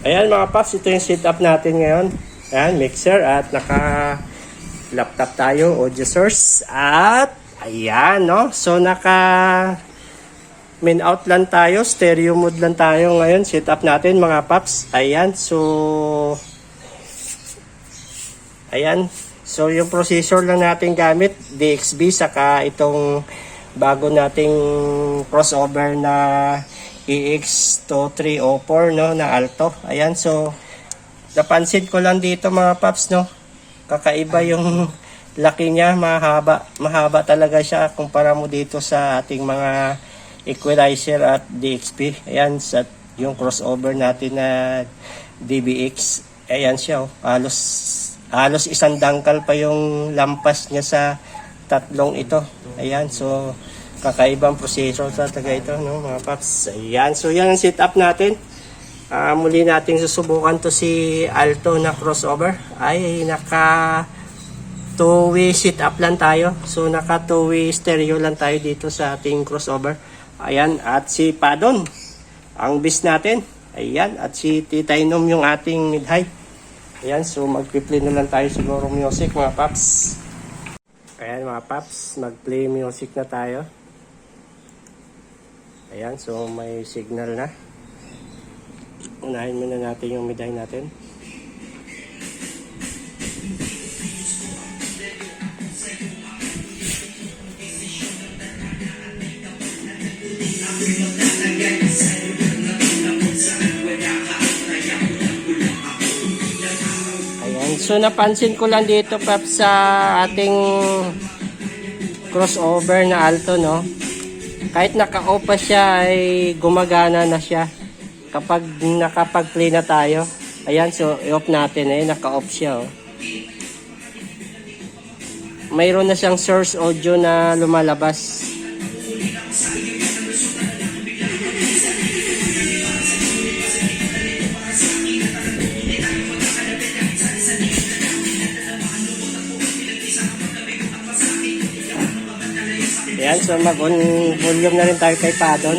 Ayan mga paps, ito yung setup natin ngayon. Ayan, mixer at naka laptop tayo, audio source. At ayan, no? So naka main out lang tayo, stereo mode lang tayo ngayon. Setup natin mga paps. Ayan, so ayan. So yung processor lang natin gamit, DXB, saka itong bago nating crossover na E EX2304 no na Alto. Ayan so napansin ko lang dito mga paps no. Kakaiba yung laki niya, mahaba, mahaba talaga siya kumpara mo dito sa ating mga equalizer at DXP. Ayan sa yung crossover natin na DBX. Ayan siya oh. Halos halos isang dangkal pa yung lampas niya sa tatlong ito. Ayan, so kakaibang processor talaga ito, no, mga paps. Ayan, so yan ang setup natin. Ah, muli nating susubukan to si Alto na crossover. Ay, naka two-way setup lang tayo. So, naka two-way stereo lang tayo dito sa ating crossover. Ayan, at si Padon, ang bis natin. Ayan, at si Titainom yung ating mid-high. Ayan, so mag-play na lang tayo siguro music mga paps. Ayan mga paps, mag-play music na tayo. Ayan, so may signal na. Unahin muna natin yung miday natin. Ayan, so napansin ko lang dito paps sa ating crossover na alto no kahit naka-off siya ay gumagana na siya kapag nakapag-play na tayo ayan so i-off natin eh naka-off siya oh. mayroon na siyang source audio na lumalabas ayan so mag-on volume na rin tayo kay Padon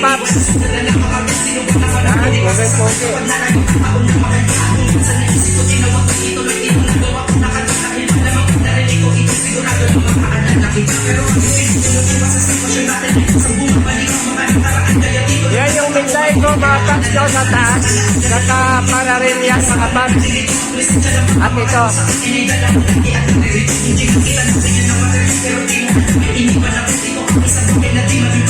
paps. Yan, moving pogi. Yan yung midline ko mga paps ko sa taas. Nakapararil yan mga paps. At ito. MC,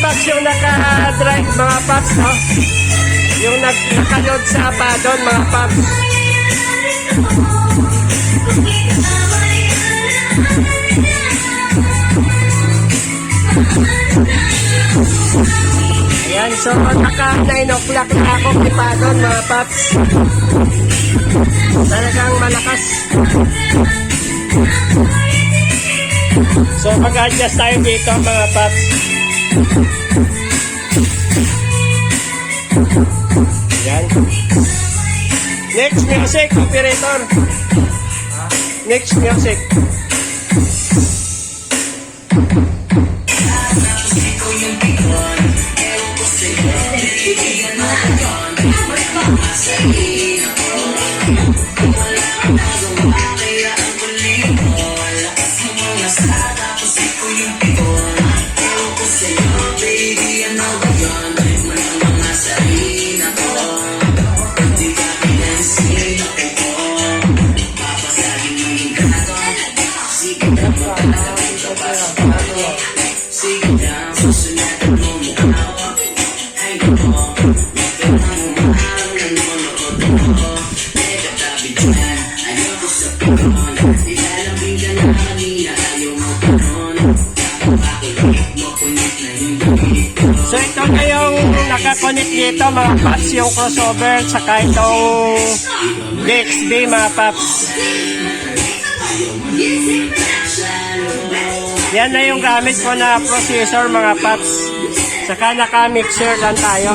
Box yung naka-drive mga paps, no? Yung nakaload sa apadon mga paps. Ayan, so naka 9 o'clock na ako ipadon mga paps. Talagang malakas. So mag-adjust tayo dito mga paps. Yan. Next music, operator. Next music. So ito na yung nakakonect dito mga paps yung crossover saka itong DXB mga paps. Yan na yung gamit ko na processor mga paps. Saka naka-mixer lang tayo.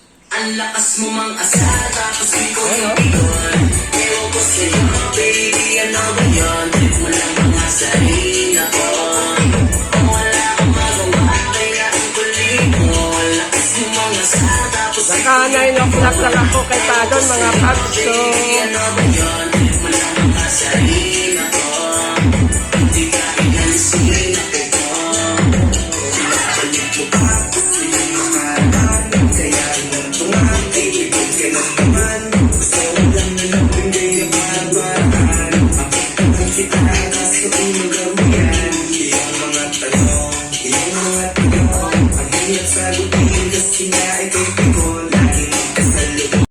Ang lakas mo mang asar, tapos ko yung pigon Ewan ko sa'yo, baby, ano ba yun? Trip mo lang mga sarili ko Kung wala kang magawa, kaya ang kulit mo lakas mo mang asar, tapos di Naka 9 o'clock lang ako kay Padon mga paps. So, ano ba yun? Trip mo lang